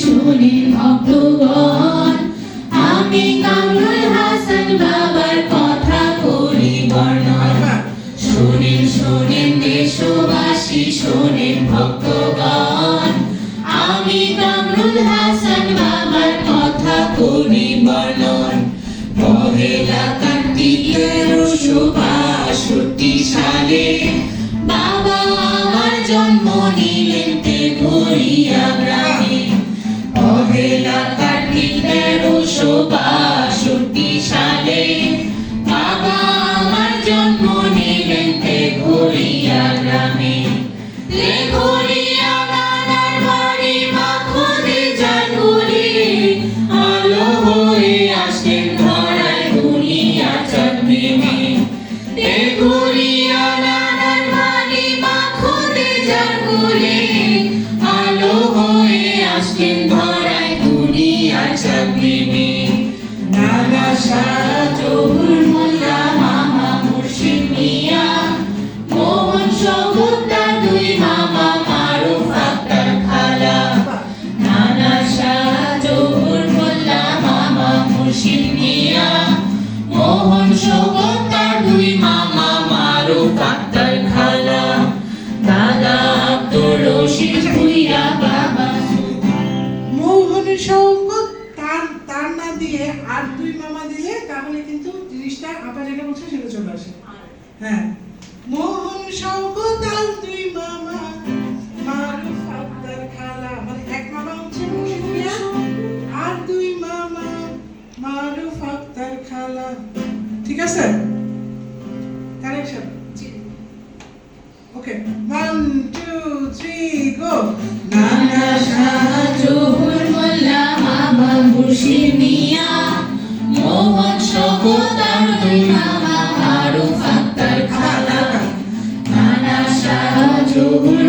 শুনে ভক্তগণ। আমি কামরুল হাসান বাবার কথা দেশবাসী ভক্তগণ। আমি কামরুল হাসান বাবার কথা সালে বাবা আমার জন্ম নিলেন তে ঘুরিয়া আসেন ধরায় দুনিয়া চাঁদবিনে নানা শাহজহুর মোল্লা মামা মুর্শিদ মিয়া। মোহন সগুপ্তা দুই মামা মারুফ আক্তার খালা। নানা শাহজহুর মোল্লা মামা মুর্শিদ মিয়া। মোহন সগুপ্তা দুই মামা মারুফ আক্তার আর দুই মামা দিলে তাহলে কিন্তু জিনিসটা আপা যেটা বলছে সেটা চলে আসে। হ্যাঁ। মোহন আর দুই মামা মারুফ আক্তার খালা। মানে এক মামা হচ্ছে মুর্শিদ মিয়া আর দুই মামা মারুফ আক্তার খালা। ঠিক আছে? Correction? Okay. One two three go. নানা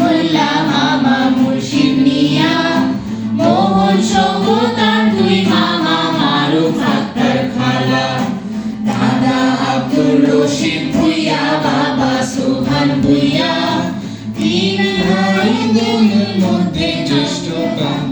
মোল্লা মামা মুর্শিদ মিয়া। মোহন সগতার দুই মামা মারুফ আক্তার খালা। দাদা আব্দুর রশিদ ভুইয়া, বাবা সুহান ভুইয়া। জ্যেষ্ঠ কান্দল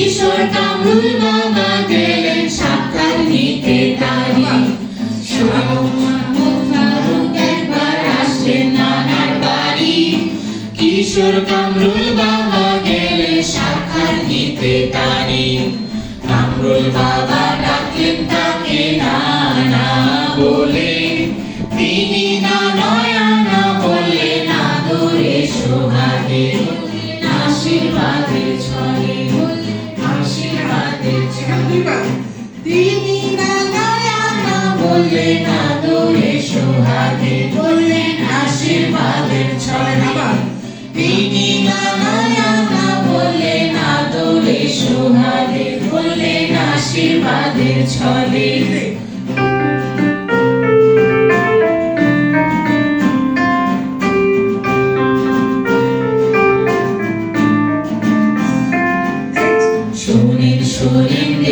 কিশোর কামরুল বাবা গেলেন সাক্ষাৎ নিতে তারি। কিশোর কামরুল বাবা গেলেন সাক্ষাৎ নিতে তারি। কামরুল বাবা ডাকলেন তাকে নানা বলে। তিনি না নয়না বলে না দূরে সোহাগে আশীর্বাদের ছলে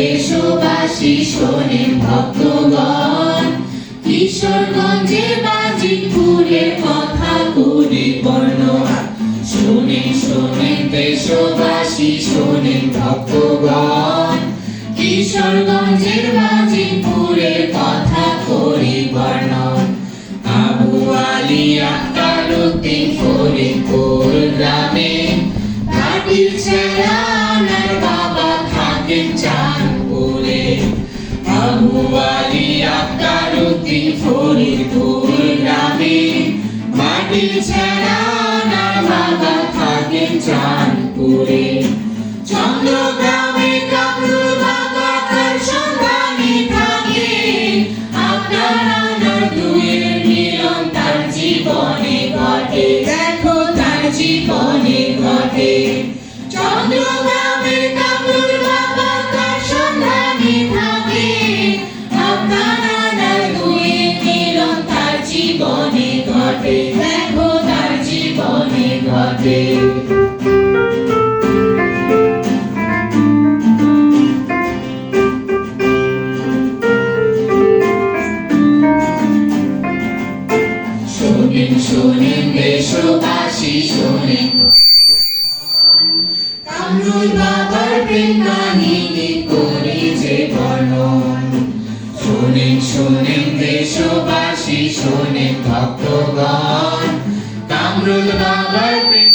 দেশবাসী শোনেন ভক্তগণ। কিশোরগঞ্জে বাজিতপুরের কথা করি বর্ণনা। শোনেন শোনেন দেশবাসী শোনেন ভক্তগণ। কিশোরগঞ্জের বাজিতপুরের কথা করি বর্ণন। আবু আলী আক্তার উদ্দিন ফরিদপুর গ্রামে। ঘাটির ছেড়া বাবা থাকেন চাঁদপুরে আক্তার উদ্দিন ফরিদপুর গ্রামে মাটি বাবা থাকেন চাঁদপুরে। চন্দ্রগ্রামে দেশবাসী শোনেন কামরুল বাবার প্রেম কাহিনী করি যে বর্ণন। শোনেন শোনেন দেশবাসী, শোনেন ভক্তগণ। কামরুল বাবার প্রেম